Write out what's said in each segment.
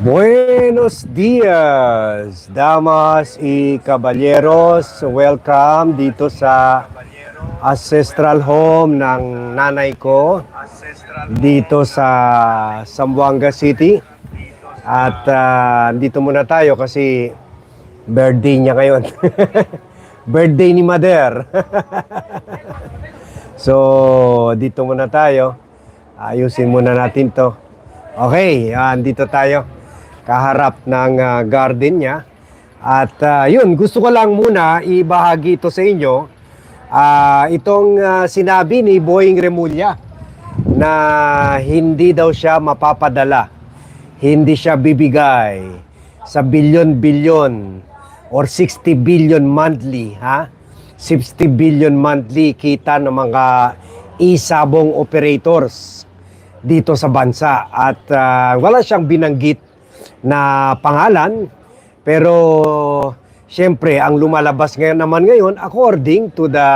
Buenos dias, damas y caballeros. Welcome dito sa ancestral home ng nanay ko dito sa Zamboanga City. At ah, dito muna tayo kasi birthday niya ngayon. birthday ni Mother. so, dito muna tayo. Ayusin muna natin to. Okay, yan, dito tayo. Kaharap ng ah, garden niya. At ah, yun, gusto ko lang muna ibahagi ito sa inyo. Ah, itong ah, sinabi ni Boying Remulla na hindi daw siya mapapadala. Hindi siya bibigay sa bilyon-bilyon or 60 billion monthly, ha? 60 billion monthly kita ng mga isabong operators dito sa bansa at ah, wala siyang binanggit na pangalan pero syempre ang lumalabas ngayon naman ngayon according to the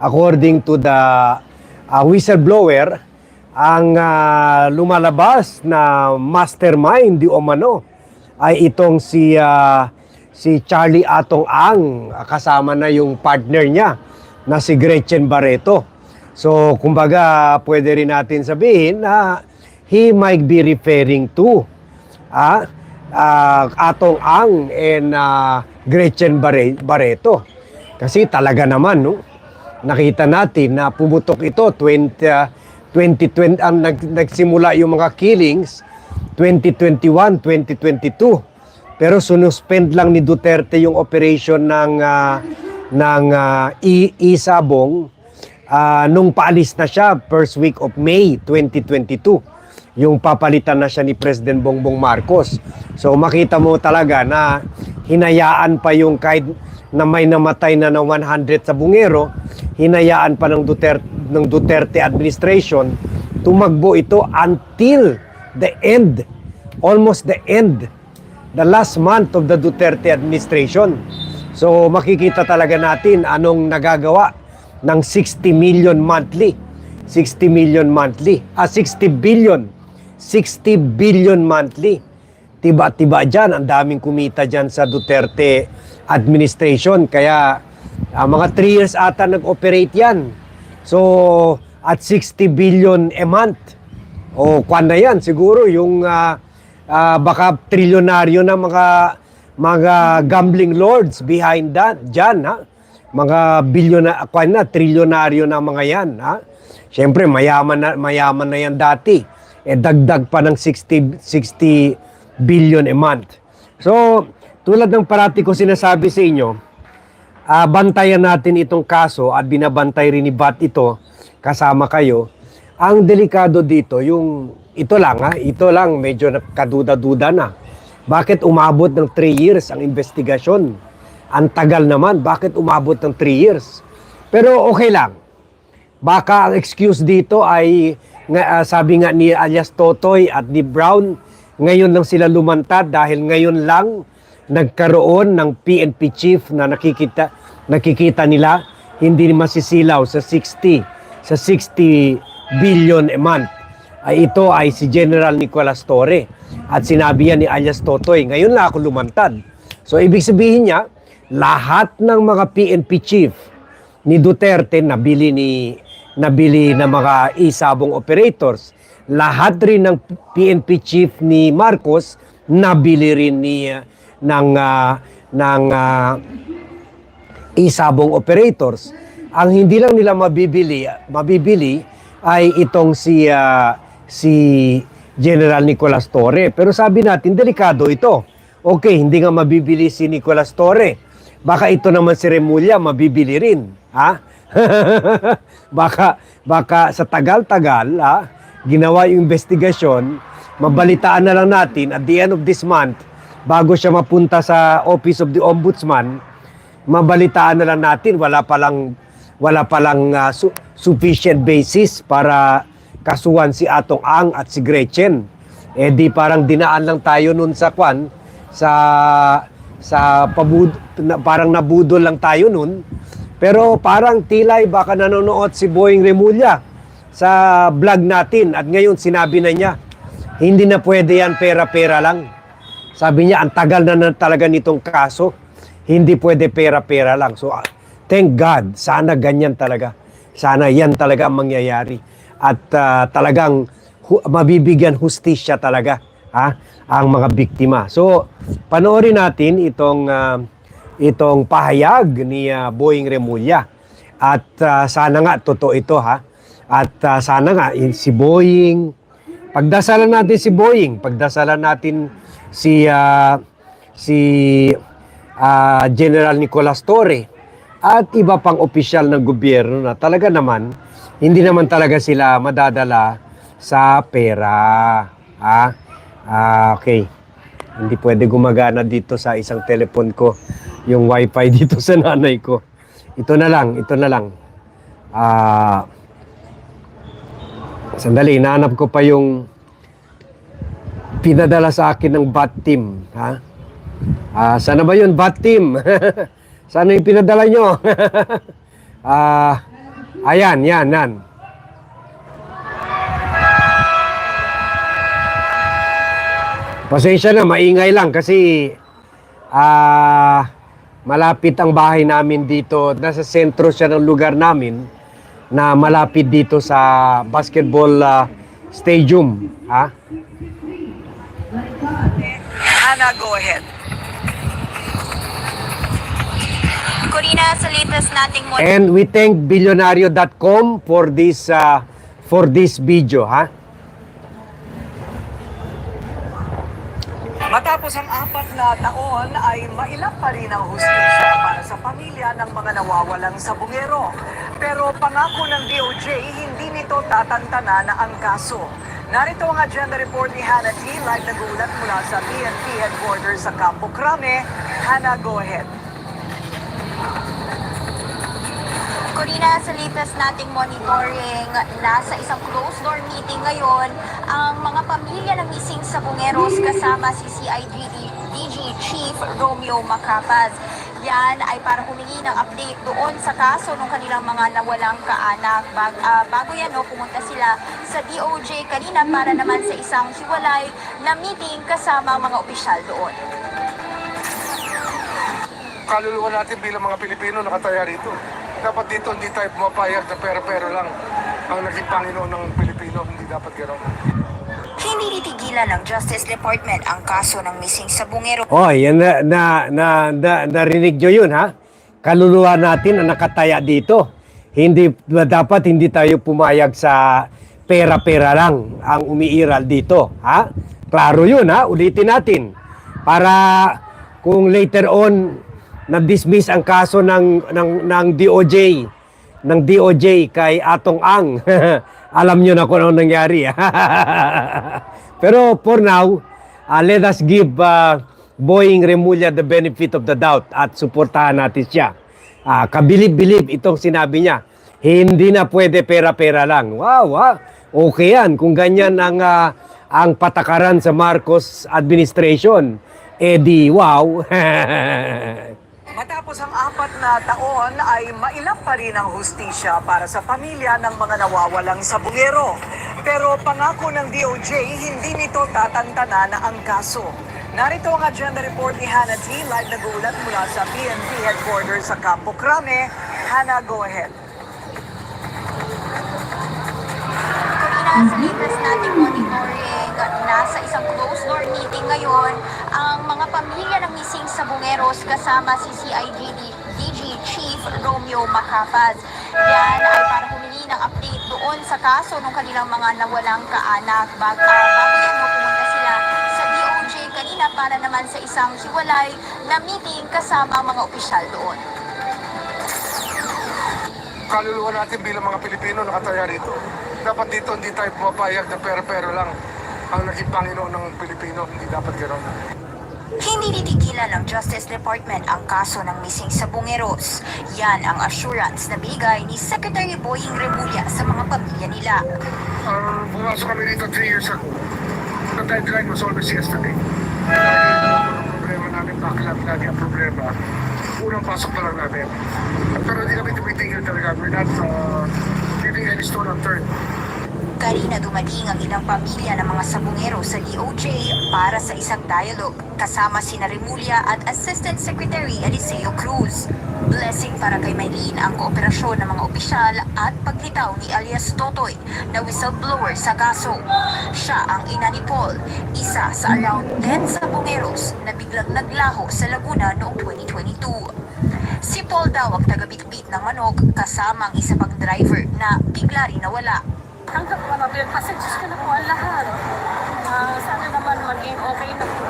according to the ah, whistleblower ang ah, lumalabas na mastermind di umano ay itong si ah, si Charlie Atong Ang kasama na yung partner niya na si Gretchen Barreto. So, kumbaga, pwede rin natin sabihin na he might be referring to ah, ah, Atong Ang and ah, Gretchen Barre- Barreto. Kasi talaga naman, no? nakita natin na pumutok ito 20, ah, 2020, ang nag, nagsimula yung mga killings 2021, 2022. Pero sunuspend lang ni Duterte yung operation ng ah, ng ah, Isabong ah, nung paalis na siya first week of May 2022 yung papalitan na siya ni President Bongbong Marcos. So makita mo talaga na hinayaan pa yung kahit na may namatay na ng 100 sa bungero, hinayaan pa ng Duterte, ng Duterte administration tumakbo ito until the end, almost the end, the last month of the Duterte administration. So makikita talaga natin anong nagagawa ng 60 million monthly. 60 million monthly. Ah, 60 billion. 60 billion monthly. Tiba-tiba dyan. Ang daming kumita dyan sa Duterte administration. Kaya ah, mga 3 years ata nag-operate yan. So, at 60 billion a month. O, kwan na yan. Siguro yung ah, ah, baka trilyonaryo na mga mga gambling lords behind that dyan ha mga bilyon na kwan na trilyonaryo na mga yan ha Siyempre mayaman na mayaman na yan dati eh dagdag pa ng 60 60 billion a month so tulad ng parati ko sinasabi sa inyo ah, bantayan natin itong kaso at binabantay rin ni BAT ito kasama kayo ang delikado dito yung ito lang ha ito lang medyo kaduda-duda na bakit umabot ng 3 years ang investigasyon? Ang tagal naman, bakit umabot ng 3 years? Pero okay lang. Baka ang excuse dito ay nga, ah, sabi nga ni alias Totoy at ni Brown, ngayon lang sila lumantad dahil ngayon lang nagkaroon ng PNP chief na nakikita nakikita nila. Hindi masisilaw sa 60 sa 60 billion a month. Ay ito ay si General Nicolas Torre at sinabi yan ni alias Totoy ngayon lang ako lumantad. So ibig sabihin niya lahat ng mga PNP chief ni Duterte nabili ni nabili ng mga isabong operators lahat rin ng PNP chief ni Marcos nabili rin ni uh, ng ah, ng ah, isabong operators. Ang hindi lang nila mabibili mabibili ay itong si ah, si General Nicolas Torre. Pero sabi natin delikado ito. Okay, hindi nga mabibili si Nicolas Torre. Baka ito naman si Remulla mabibili rin, ha? baka baka sa tagal-tagal, ha, ginawa yung investigasyon, mabalitaan na lang natin at the end of this month bago siya mapunta sa Office of the Ombudsman, mabalitaan na lang natin wala palang wala palang ah, su- sufficient basis para kasuhan si Atong Ang at si Gretchen. Eh di parang dinaan lang tayo nun sa kwan sa sa pabud na, parang nabudol lang tayo nun. Pero parang tilay baka nanonood si Boying Remulla sa vlog natin at ngayon sinabi na niya hindi na pwede yan pera-pera lang. Sabi niya, ang tagal na, na talaga nitong kaso. Hindi pwede pera-pera lang. So, ah, thank God. Sana ganyan talaga. Sana yan talaga ang mangyayari. At ah, talagang hu- mabibigyan hustisya talaga ha, ang mga biktima. So, panoorin natin itong ah, itong pahayag ni ah, Boying Remulla. At ah, sana nga totoo ito ha. At ah, sana nga si Boying pagdasalan natin si Boying, pagdasalan natin si ah, si ah, General Nicolas Torre at iba pang opisyal ng gobyerno na talaga naman hindi naman talaga sila madadala sa pera. Ha? Ah, okay. Hindi pwede gumagana dito sa isang telepon ko yung wifi dito sa nanay ko. Ito na lang, ito na lang. Ah, sandali, nahanap ko pa yung pinadala sa akin ng bat team. Ha? Ah, sana ba yun, bat team? sana yung pinadala nyo? ah, ayan, yan, yan. Pasensya na, maingay lang kasi ah malapit ang bahay namin dito. Nasa sentro siya ng lugar namin na malapit dito sa basketball ah, stadium. Ha? Hannah, go ahead. Corina, sa latest nating mo And we thank billionario.com for this ah, for this video, ha? Matapos ang apat na taon ay mailap pa rin ang hustisya para sa pamilya ng mga nawawalang sabungero. Pero pangako ng DOJ, hindi nito tatantana na ang kaso. Narito ang agenda report ni Hannah T. Live nagulat mula sa PNP headquarters sa Campo Crame. Hannah, go ahead. Corina, sa latest nating monitoring, nasa isang closed door meeting ngayon ang mga pamilya ng missing sa Bungeros kasama si CID DG Chief Romeo Macapaz. Yan ay para humingi ng update doon sa kaso ng kanilang mga nawalang kaanak. Bag, ah, bago yan, no, pumunta sila sa DOJ kanina para naman sa isang hiwalay na meeting kasama mga opisyal doon. kaluluwa natin bilang mga Pilipino nakataya rito. Dapat dito hindi tayo pumapayag na pera-pera lang ang naging Panginoon ng Pilipino. Hindi dapat gano'n. Hindi nitigilan ng Justice Department ang kaso ng missing sa Bungero Oh, yan na, na, na, na narinig nyo yun, ha? Kaluluwa natin ang nakataya dito. Hindi, dapat hindi tayo pumayag sa pera-pera lang ang umiiral dito, ha? Klaro yun, ha? Ulitin natin. Para kung later on na-dismiss ang kaso ng, ng, ng DOJ, ng DOJ kay Atong Ang. Alam nyo na kung anong nangyari. Pero for now, uh, let us give uh, Boeing Remulla the benefit of the doubt at suportahan natin siya. Ah, kabilib-bilib itong sinabi niya. Hindi na pwede pera-pera lang. Wow, wow. Okay yan. Kung ganyan ang, ah, ang patakaran sa Marcos administration, eh di wow. Matapos ang apat na taon ay mailap pa rin ang hustisya para sa pamilya ng mga nawawalang sabungero. Pero pangako ng DOJ, hindi nito tatantana na ang kaso. Narito ang agenda report ni Hannah T. Live nagulat mula sa PNP headquarters sa Campo Crame. Hannah, go ahead. Corina, sa latest nating monitoring, nasa isang closed door meeting ngayon ang mga pamilya ng missing sa Bungeros kasama si CID DG Chief Romeo Macapaz. Yan ay para humingi ng update doon sa kaso ng kanilang mga nawalang kaanak. Bag, ah, bago yan, no, pumunta sila sa DOJ kanina para naman sa isang hiwalay na meeting kasama mga opisyal doon. Kaluluwa natin bilang mga Pilipino nakataya rito. Dapat dito hindi tayo pumapayag na pera-pera lang ang naging Panginoon ng Pilipino. Hindi dapat gano'n. Hindi nitigilan ng Justice Department ang kaso ng missing sa Bungeros. Yan ang assurance na bigay ni Secretary Boying Remulla sa mga pamilya nila. Uh, pumasok kami dito 3 years ago. The deadline was always yesterday. Ang problema namin, backlog lagi ang problema. Unang pasok na lang namin. Pero hindi kami tumitigil talaga. We're not uh, leaving any stone unturned. Karina dumating ang ilang pamilya ng mga sabungero sa DOJ para sa isang dialogue kasama sina Remulla at Assistant Secretary Eliseo Cruz. Blessing para kay Maylene ang kooperasyon ng mga opisyal at paglitaw ni alias Totoy na whistleblower sa kaso. Siya ang ina ni Paul, isa sa around 10 sabungeros na biglang naglaho sa Laguna noong 2022. Si Paul daw ang taga-bitbit ng manok kasama ang isa pang driver na bigla rin nawala. Hanggang mga bilang kasi Diyos ko na po ang lahat. Ah, sana naman maging okay na po.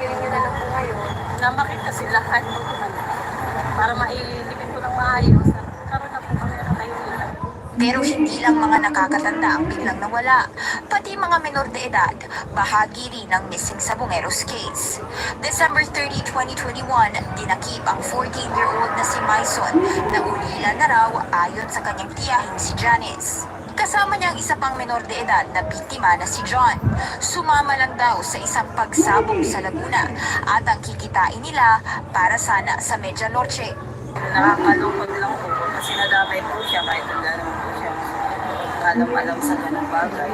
Feeling niyo na lang po ngayon. Na makita sila kahit po. Para mailipin ko ng maayos. Karoon na po kami ng. Pero hindi lang mga nakakatanda ang biglang nawala, pati mga menor de edad, bahagi rin ng missing sabongeros case. December 30, 2021, dinakip ang 14-year-old na si Maison na ulila na raw ayon sa kanyang tiyahing si Janice. Kasama niya ang isa pang menor de edad na biktima na si John. Sumama lang daw sa isang pagsabog sa Laguna at ang kikitain nila para sana sa Media Noche. Nakakalungkot lang po kasi nadamay po siya kahit wala naman po siya. Alam-alam sa ganang bagay.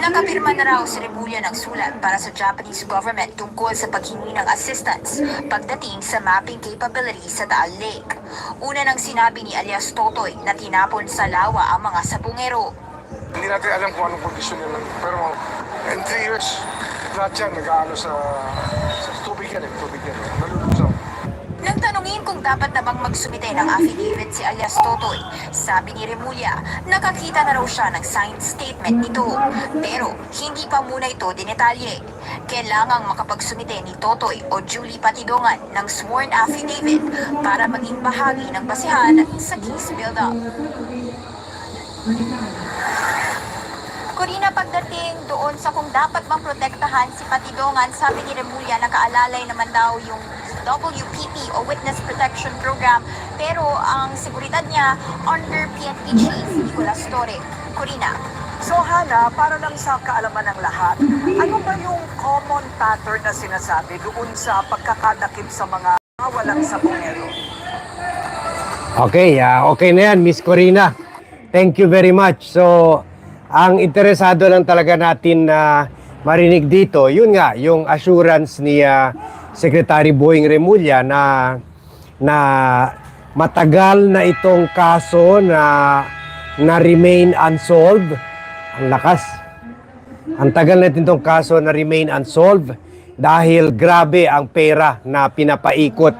Nakapirma na raw si Rebulla ng sulat para sa Japanese government tungkol sa paghingi ng assistance pagdating sa mapping capability sa Taal Lake. Una nang sinabi ni alias Totoy na tinapon sa lawa ang mga sabungero. Hindi natin alam kung anong kondisyon nila. Pero in three years, lahat yan nag-ano sa, sa tubig yan eh, tubig yan. Nalulusaw. Nang tanungin kung dapat na bang magsumite ng affidavit si alias Totoy, sabi ni Remulla, nakakita na raw siya ng signed statement nito. Pero hindi pa muna ito dinetalye. Kailangang makapagsumite ni Totoy o Julie Patidongan ng sworn affidavit para maging bahagi ng basihan sa case build-up. Corina, pagdating doon sa kung dapat bang protektahan si Patidongan, sabi ni Remulla, nakaalalay naman daw yung WPP o Witness Protection Program, pero ang seguridad niya under PNP Chief Nicolas Torre. Corina. So Hana, para lang sa kaalaman ng lahat, ano ba yung common pattern na sinasabi doon sa pagkakadakip sa mga walang sabongero? Okay, ah, okay na yan, Miss Corina. Thank you very much. So, ang interesado lang talaga natin na marinig dito, yun nga, yung assurance ni ah, Secretary Boying Remulla na na matagal na itong kaso na na remain unsolved. Ang lakas. Ang tagal na itong kaso na remain unsolved dahil grabe ang pera na pinapaikot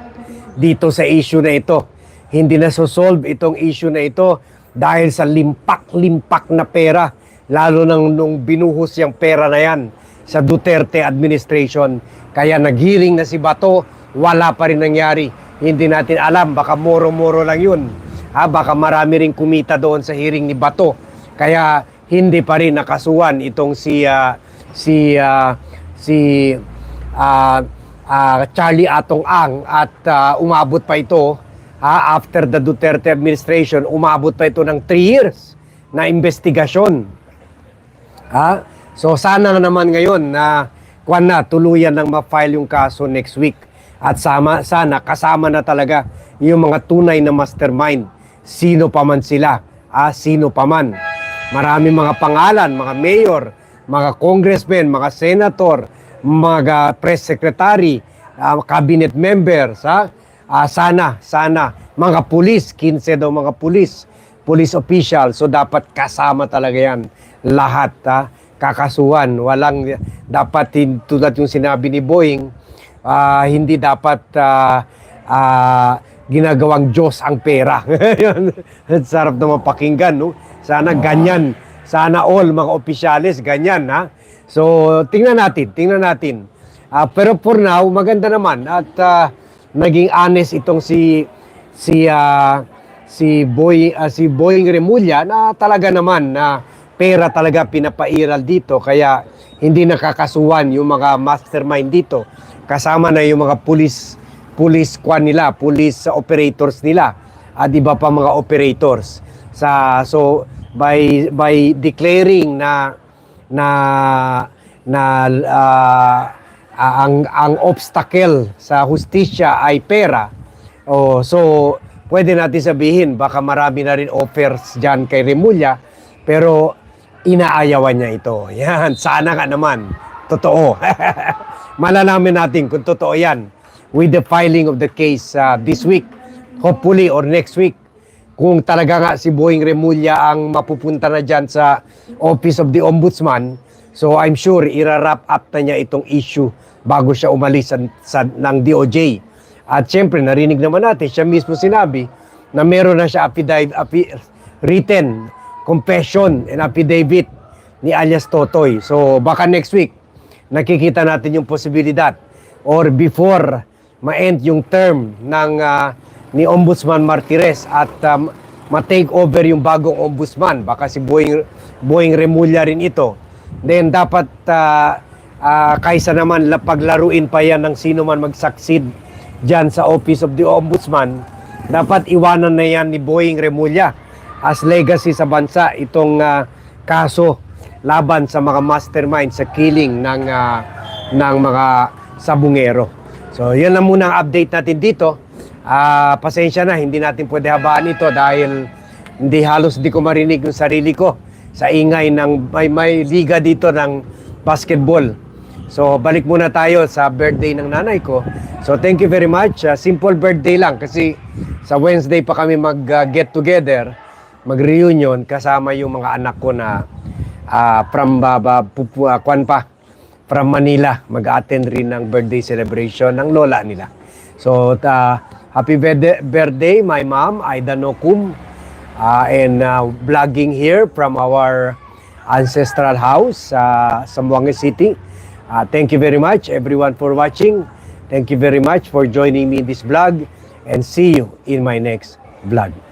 dito sa issue na ito. Hindi na solve itong issue na ito dahil sa limpak-limpak na pera lalo nang nung binuhos yung pera na yan sa Duterte administration. Kaya naghiring na si Bato, wala pa rin nangyari. Hindi natin alam, baka moro-moro lang yun. Ha, baka marami rin kumita doon sa hearing ni Bato. Kaya hindi pa rin nakasuhan itong si ah, si ah, si ah, ah, Charlie Atong Ang at ah, umabot pa ito ha, after the Duterte administration, umabot pa ito ng 3 years na investigasyon. Ha? So sana na naman ngayon na kwan na tuluyan ng ma-file yung kaso next week. At sama, sana kasama na talaga yung mga tunay na mastermind. Sino pa man sila. Ah, sino pa man. Marami mga pangalan, mga mayor, mga congressmen, mga senator, mga press secretary, ah, cabinet members, ha? Ah, sana, sana. Mga pulis, 15 daw mga pulis, police official. So dapat kasama talaga yan. Lahat, ha? Kakasuhan. Walang, dapat, tulad yung sinabi ni Boeing, ah, hindi dapat ah, ah, ginagawang Diyos ang pera. Sarap na mapakinggan, no? Sana ganyan. Sana all mga opisyalis ganyan, ha? So, tingnan natin, tingnan natin. Ah, pero for now, maganda naman at ah, naging honest itong si si ah, si Boy ah, si Boying Remulla na talaga naman na pera talaga pinapairal dito kaya hindi nakakasuhan yung mga mastermind dito. Kasama na yung mga police police kwan nila police operators nila at iba pa mga operators. Sa so by by declaring na na na ah, ang ang obstacle sa hustisya ay pera oh so pwede natin sabihin baka marami na rin offers diyan kay Remulla pero inaayawan niya ito. Yan, sana nga naman. Totoo. Malalaman natin kung totoo yan with the filing of the case uh, this week, hopefully or next week. Kung talaga nga si Boeing Remulla ang mapupunta na dyan sa Office of the Ombudsman, so I'm sure ira-wrap up na niya itong issue bago siya umalis sa, sa, ng DOJ. At syempre, narinig naman natin, siya mismo sinabi na meron na siya affidavit, affi- written confession and affidavit ni alias Totoy. So baka next week, nakikita natin yung posibilidad or before ma-end yung term ng ah, ni Ombudsman Martires at um, ma-take over yung bagong ombudsman. Baka si Boeing, Boeing Remulla rin ito. Then dapat ah, ah, kaysa naman la- paglaruin pa yan ng sino man mag-succeed dyan sa Office of the Ombudsman, dapat iwanan na yan ni Boeing Remulla as legacy sa bansa itong ah, kaso laban sa mga mastermind sa killing ng ah, ng mga sabungero. So, yan lang muna ang update natin dito. Ah, pasensya na, hindi natin pwede habaan ito dahil hindi halos di ko marinig yung sarili ko sa ingay ng may, may liga dito ng basketball. So, balik muna tayo sa birthday ng nanay ko. So, thank you very much. Ah, simple birthday lang kasi sa Wednesday pa kami mag-get together, mag-reunion kasama yung mga anak ko na ah, from Baba, pupu, ah, kwan pa, from Manila. Mag-attend rin ng birthday celebration ng lola nila. So, ta, happy birthday, my mom, Aida Nokum, uh, and uh, vlogging here from our ancestral house sa Zamboanga City. Uh, thank you very much, everyone, for watching. Thank you very much for joining me in this vlog, and see you in my next vlog.